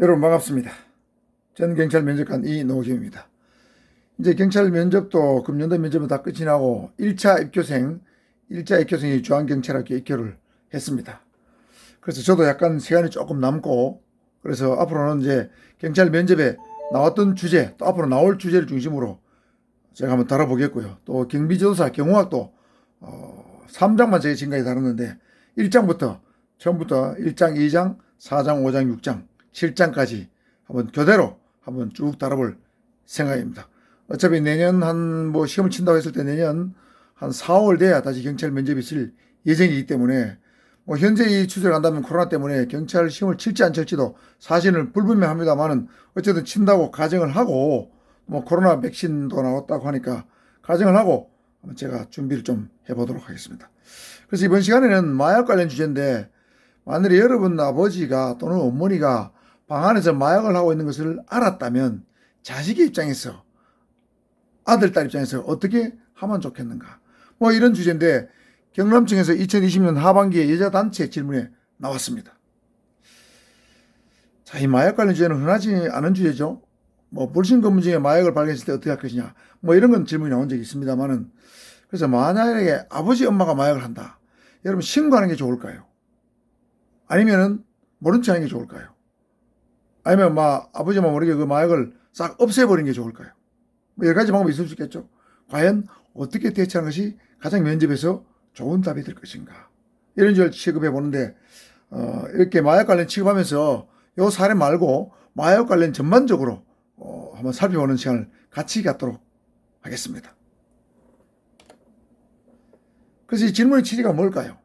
여러분 반갑습니다. 저는 경찰 면접관 이노김입니다. 이제 경찰 면접도 금년도 면접은 다 끝이 나고 1차 입교생, 1차 입교생이 중앙경찰학교 입교를 했습니다. 그래서 저도 약간 시간이 조금 남고 그래서 앞으로는 이제 경찰 면접에 나왔던 주제 또 앞으로 나올 주제를 중심으로 제가 한번 다뤄보겠고요. 또 경비조사 경호학도 어, 3장만 제가 지금까지 다뤘는데 1장부터 처음부터 1장, 2장, 4장, 5장, 6장, 7장까지 한번 교대로 한번 쭉 다뤄볼 생각입니다. 어차피 내년 한 뭐 시험을 친다고 했을 때 내년 한 4월 돼야 다시 경찰 면접이 있을 예정이기 때문에 뭐 현재 이 추세를 간다면 코로나 때문에 경찰 시험을 칠지 안 칠지도 사실은 불분명합니다만은 어쨌든 친다고 가정을 하고 뭐 코로나 백신도 나왔다고 하니까 가정을 하고 제가 준비를 좀 해보도록 하겠습니다. 그래서 이번 시간에는 마약 관련 주제인데 만일에 여러분 아버지가 또는 어머니가 방 안에서 마약을 하고 있는 것을 알았다면 자식의 입장에서 아들, 딸 입장에서 어떻게 하면 좋겠는가. 뭐 이런 주제인데 경남청에서 2020년 하반기에 여자단체 질문에 나왔습니다. 자, 이 마약 관련 주제는 흔하지 않은 주제죠. 뭐 불신 검문 중에 마약을 발견했을 때 어떻게 할 것이냐. 뭐 이런 건 질문이 나온 적이 있습니다만은 그래서 만약에 아버지 엄마가 마약을 한다. 여러분 신고하는 게 좋을까요? 아니면은 모른 체 하는 게 좋을까요? 아니면 막 아버지만 모르게 그 마약을 싹 없애버리는 게 좋을까요? 뭐 여러 가지 방법이 있을 수 있겠죠. 과연 어떻게 대처하는 것이 가장 면접에서 좋은 답이 될 것인가? 이런 줄 취급해 보는데 어, 이렇게 마약 관련 취급하면서 요 사례 말고 마약 관련 전반적으로 어, 한번 살펴보는 시간을 같이 갖도록 하겠습니다. 그래서 이 질문의 취지가 뭘까요?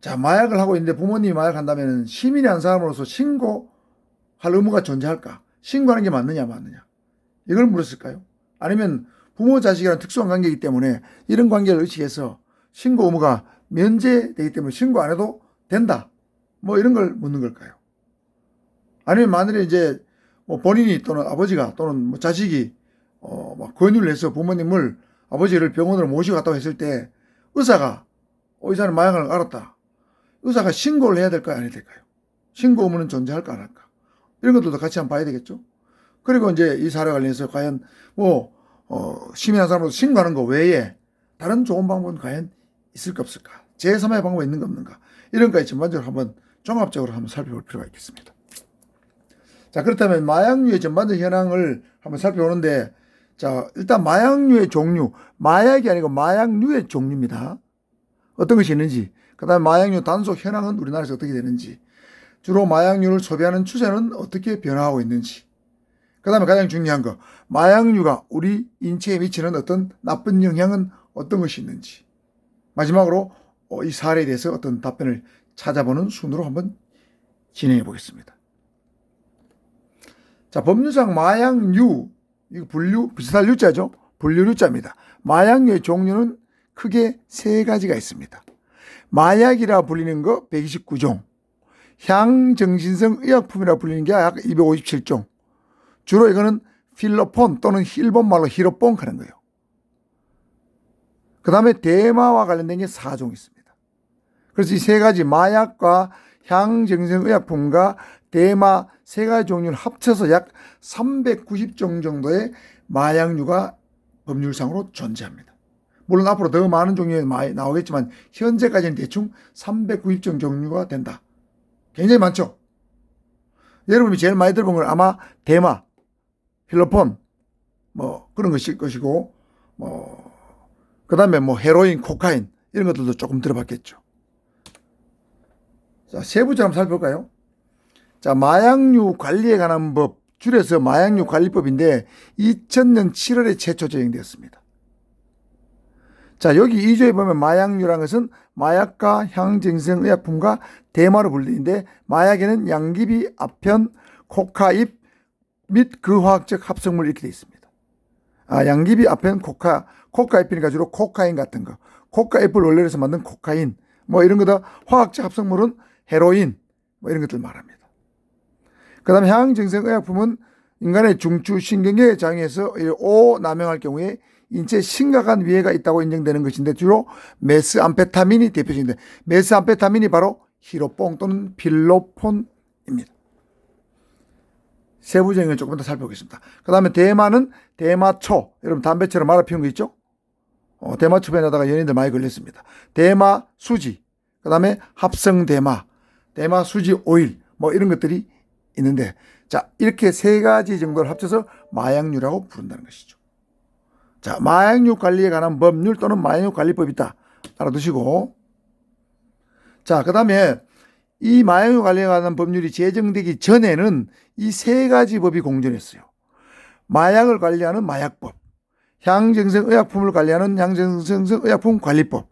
자, 마약을 하고 있는데 부모님이 마약한다면 시민이 한 사람으로서 신고 할 의무가 존재할까? 신고하는 게 맞느냐, 맞느냐? 이걸 물었을까요? 아니면 부모 자식이라는 특수한 관계이기 때문에 이런 관계를 의식해서 신고 의무가 면제되기 때문에 신고 안 해도 된다. 뭐 이런 걸 묻는 걸까요? 아니면 만일에 이제 뭐 본인이 또는 아버지가 또는 뭐 자식이 어막 권유를 해서 부모님을 아버지를 병원으로 모시고 갔다고 했을 때 의사가 어, 이 사람 마약을 알았다. 의사가 신고를 해야 될까요? 안 해야 될까요? 신고 의무는 존재할까 안 할까? 이런 것들도 같이 한번 봐야 되겠죠? 그리고 이제 이 사례 관련해서 과연 뭐, 어, 시민한 사람으로서 신고하는 거 외에 다른 좋은 방법은 과연 있을까 없을까? 제3의 방법이 있는가 없는가? 이런 것까지 전반적으로 한번 종합적으로 한번 살펴볼 필요가 있겠습니다. 자, 그렇다면 마약류의 전반적 현황을 한번 살펴보는데, 자, 일단 마약류의 종류, 마약이 아니고 마약류의 종류입니다. 어떤 것이 있는지, 그 다음에 마약류 단속 현황은 우리나라에서 어떻게 되는지, 주로 마약류를 소비하는 추세는 어떻게 변화하고 있는지, 그 다음에 가장 중요한 거, 마약류가 우리 인체에 미치는 어떤 나쁜 영향은 어떤 것이 있는지, 마지막으로 어, 이 사례에 대해서 어떤 답변을 찾아보는 순으로 한번 진행해 보겠습니다. 자, 법률상 마약류, 이거 분류, 비슷할 유자죠? 분류류자입니다. 마약류의 종류는 크게 세 가지가 있습니다. 마약이라 불리는 거 129종, 향정신성 의약품이라 불리는 게 약 257종, 주로 이거는 필로폰 또는 일본 말로 히로뽕 하는 거예요. 그 다음에 대마와 관련된 게 4종 있습니다. 그래서 이 세 가지 마약과 향정성 의약품과 대마 세 가지 종류를 합쳐서 약 390종 정도의 마약류가 법률상으로 존재합니다. 물론 앞으로 더 많은 종류의 많이 나오겠지만 현재까지는 대충 390종 종류가 된다. 굉장히 많죠. 여러분이 제일 많이 들어본 건 아마 대마, 필로폰 뭐 그런 것일 것이고 뭐 그다음에 뭐 헤로인, 코카인 이런 것들도 조금 들어봤겠죠. 자, 세부적으로 한번 살펴볼까요? 자, 마약류 관리에 관한 법, 줄여서 마약류 관리법인데 2000년 7월에 최초 제정되었습니다. 자, 여기 2조에 보면 마약류라는 것은 마약과 향정성 의약품과 대마로 분리인데 마약에는 양귀비, 아편, 코카잎 및 그 화학적 합성물 이렇게 되어 있습니다. 아, 양귀비, 아편, 코카, 코카잎이니까 주로 코카인 같은 거. 코카잎을 원래해서 만든 코카인, 뭐 이런 거다 화학적 합성물은 헤로인, 뭐 이런 것들 말합니다. 그 다음에 향정성 의약품은 인간의 중추 신경계 장애에서 오 남용할 경우에 인체에 심각한 위해가 있다고 인정되는 것인데 주로 메스암페타민이 대표적인데 메스암페타민이 바로 히로뽕 또는 필로폰입니다. 세부적인 걸 조금 더 살펴보겠습니다. 그 다음에 대마는 대마초. 여러분 담배처럼 말아 피운 거 있죠? 어, 대마초변에다가 연인들 많이 걸렸습니다. 대마 수지. 그 다음에 합성 대마. 대마 수지 오일. 뭐 이런 것들이 있는데 자 이렇게 세 가지 정도를 합쳐서 마약류라고 부른다는 것이죠. 자 마약류 관리에 관한 법률 또는 마약류 관리법이 있다. 알아두시고 자 그 다음에 이 마약류 관리에 관한 법률이 제정되기 전에는 이 세 가지 법이 공존했어요. 마약을 관리하는 마약법, 향정성 의약품을 관리하는 향정성 의약품 관리법,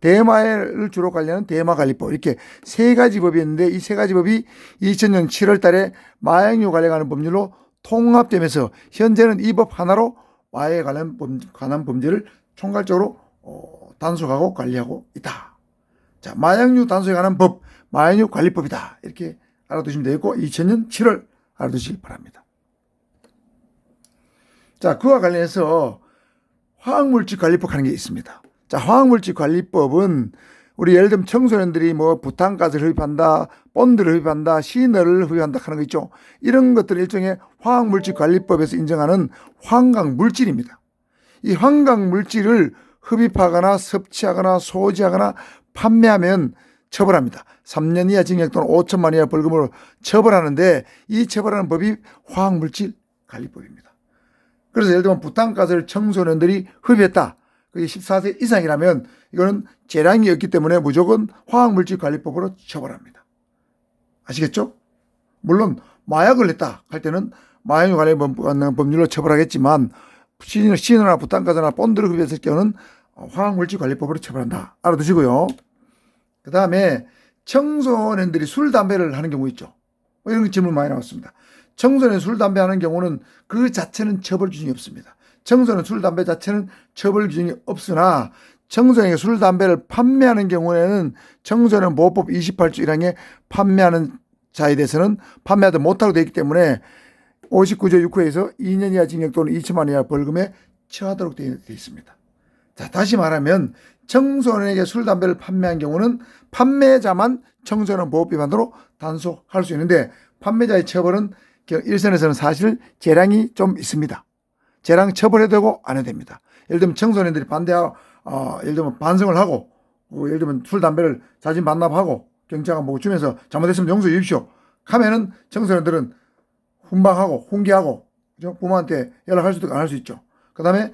대마를 주로 관리하는 대마관리법 이렇게 세 가지 법이 있는데 이 세 가지 법이 2000년 7월 달에 마약류 관한 법률로 통합되면서 현재는 이 법 하나로 마약에 관한, 범, 관한 범죄를 총괄적으로 어, 단속하고 관리하고 있다. 자, 마약류 단속에 관한 법, 마약류 관리법이다. 이렇게 알아두시면 되겠고 2000년 7월 알아두시기 바랍니다. 자, 그와 관련해서 화학물질 관리법 하는 게 있습니다. 자, 화학물질 관리법은 우리 예를 들면 청소년들이 뭐 부탄가스를 흡입한다, 본드를 흡입한다, 시너를 흡입한다 하는 거 있죠. 이런 것들은 일종의 화학물질 관리법에서 인정하는 환각 물질입니다. 이 환각 물질을 흡입하거나 섭취하거나 소지하거나 판매하면 처벌합니다. 3년 이하 징역 또는 5천만 이하 벌금으로 처벌하는데 이 처벌하는 법이 화학물질 관리법입니다. 그래서 예를 들면 부탄가스를 청소년들이 흡입했다. 그게 14세 이상이라면 이거는 재량이었기 때문에 무조건 화학물질 관리법으로 처벌합니다. 아시겠죠? 물론 마약을 했다 할 때는 마약 관련 법률로 처벌하겠지만 시너나 부탄가스나 본드를 흡입했을 경우는 화학물질 관리법으로 처벌한다. 알아두시고요. 그 다음에 청소년들이 술, 담배를 하는 경우 있죠. 뭐 이런 질문 많이 나왔습니다. 청소년 술, 담배 하는 경우는 그 자체는 처벌 기준이 없습니다. 청소년 술, 담배 자체는 처벌 기준이 없으나 청소년에게 술, 담배를 판매하는 경우에는 청소년 보호법 28조 1항에 판매하는 자에 대해서는 판매하지 못하고 되어 있기 때문에 59조 6호에서 2년 이하 징역 또는 2천만 이하 벌금에 처하도록 되어 있습니다. 자, 다시 말하면 청소년에게 술, 담배를 판매한 경우는 판매자만 청소년 보호법 위반으로 단속할 수 있는데 판매자의 처벌은 일선에서는 사실 재량이 좀 있습니다. 재량 처벌해도 되고 안 해도 됩니다. 예를 들면 청소년들이 반대하고 어, 예를 들면 반성을 하고 어, 예를 들면 술, 담배를 자진 반납하고 경찰가 뭐 주면서 잘못했으면 용서해 주십시오. 하면은 청소년들은 훈방하고 훈계하고 그죠? 부모한테 연락할 수도 있고 안 할 수 있죠. 그 다음에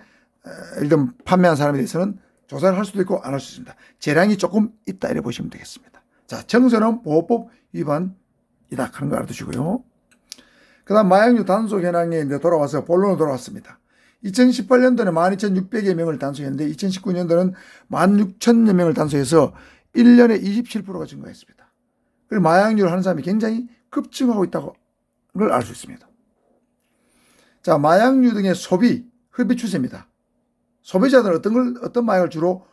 예를 들면 판매한 사람에 대해서는 조사를 할 수도 있고 안 할 수 있습니다. 재량이 조금 있다 이래 보시면 되겠습니다. 자, 청소년 보호법 위반이다 하는 거 알아두시고요. 그 다음 마약류 단속 현황에 이제 돌아와서 본론으로 돌아왔습니다. 2018년도에 12,600여 명을 단속했는데 2019년도는 16,000여 명을 단속해서 1년에 27%가 증가했습니다. 그리고 마약류를 하는 사람이 굉장히 급증하고 있다고 걸알수 있습니다. 자, 마약류 등의 소비, 흡입 추세입니다. 소비자들은 어떤 걸, 어떤 마약을 주로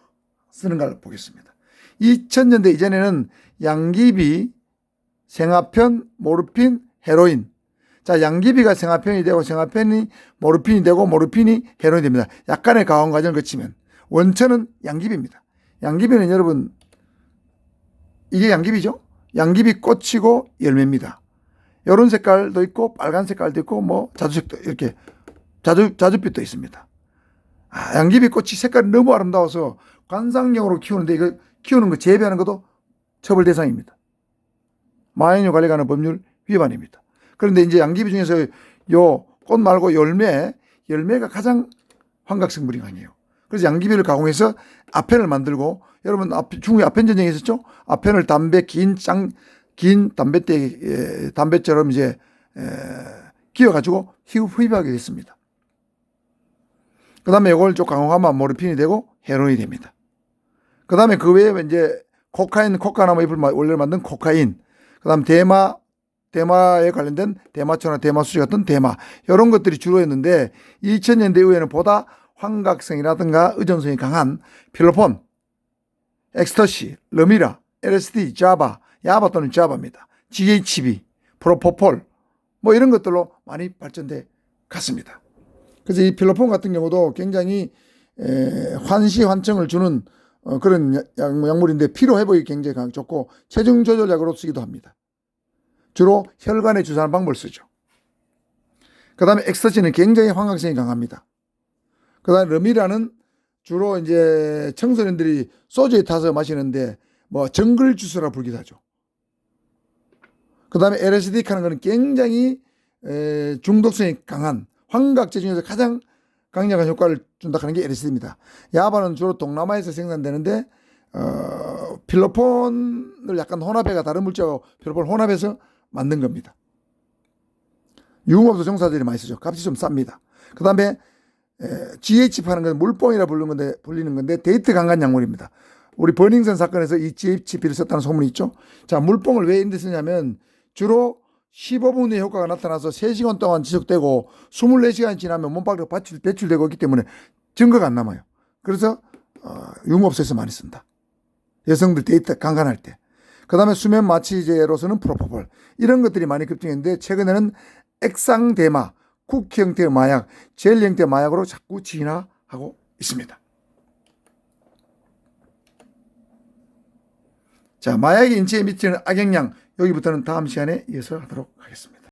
쓰는가를 보겠습니다. 2000년대 이전에는 양귀비, 생화편, 모르핀, 헤로인. 자, 양귀비가 생화편이 되고 생화편이 모르핀이 되고 모르핀이 헤로인이 됩니다. 약간의 가온 과정을 거치면 원천은 양귀비입니다. 양귀비는 여러분 이게 양귀비죠? 양귀비 꽃이고 열매입니다. 이런 색깔도 있고 빨간 색깔도 있고 뭐 자주색도 이렇게 자주 자주빛도 있습니다. 아, 양귀비 꽃이 색깔이 너무 아름다워서 관상용으로 키우는데 이거 키우는 거 재배하는 것도 처벌 대상입니다. 마약류 관리 관한 법률 위반입니다. 그런데 이제 양귀비 중에서 요 꽃 말고 열매, 열매가 가장 환각성물이 강해요. 그래서 양귀비를 가공해서 아펜을 만들고 여러분 중국에 아펜 전쟁이 있었죠? 아펜을 담배 긴 짱, 긴 담배대, 담배처럼 이제 끼워가지고 흡입하게 됐습니다. 그 다음에 이걸 좀 강화하면 모르핀이 되고 헤로인이 됩니다. 그 다음에 그 외에 이제 코카인, 코카나무 잎을 원래로 만든 코카인, 그 다음 대마, 대마에 관련된 대마초나 대마수지 같은 대마, 이런 것들이 주로였는데 2000년대 이후에는 보다 환각성이라든가 의존성이 강한 필로폰, 엑스터시, 러미라, LSD, 자바, 야바 또는 자바입니다. GHB, 프로포폴, 뭐 이런 것들로 많이 발전돼 갔습니다. 그래서 이 필로폰 같은 경우도 굉장히 에, 환시 환청을 주는 어, 그런 약, 약물인데 피로 회복이 굉장히 좋고 체중 조절약으로 쓰기도 합니다. 주로 혈관에 주사하는 방법을 쓰죠. 그 다음에 엑스터시는 굉장히 환각성이 강합니다. 그 다음에 르미라는 주로 이제 청소년들이 소주에 타서 마시는데 뭐 정글 주스라 불기도 하죠. 그 다음에 LSD 하는 거는 굉장히 에, 중독성이 강한 환각제 중에서 가장 강력한 효과를 준다 하는 게 LSD입니다. 야바는 주로 동남아에서 생산되는데 어, 필로폰을 약간 혼합해가 다른 물질하고 필로폰을 혼합해서 만든 겁니다. 유흥업소 종사들이 많이 쓰죠. 값이 좀 쌉니다. 그 다음에 GH 파는 건 물뽕이라 부르는 건데, 불리는 건데 데이트 강간 약물입니다. 우리 버닝썬 사건에서 이 GHP를 썼다는 소문이 있죠. 자, 물뽕을 왜 인데 쓰냐면 주로 15분 후에 효과가 나타나서 3시간 동안 지속되고 24시간이 지나면 몸 밖으로 배출, 배출되고 있기 때문에 증거가 안 남아요. 그래서 어, 유흥업소에서 많이 쓴다. 여성들 데이트 강간할 때. 그 다음에 수면 마취제로서는 프로포폴. 이런 것들이 많이 급증했는데 최근에는 액상대마, 쿠키 형태의 마약, 젤 형태의 마약으로 자꾸 진화하고 있습니다. 자, 마약이 인체에 미치는 악영향, 여기부터는 다음 시간에 이어서 하도록 하겠습니다.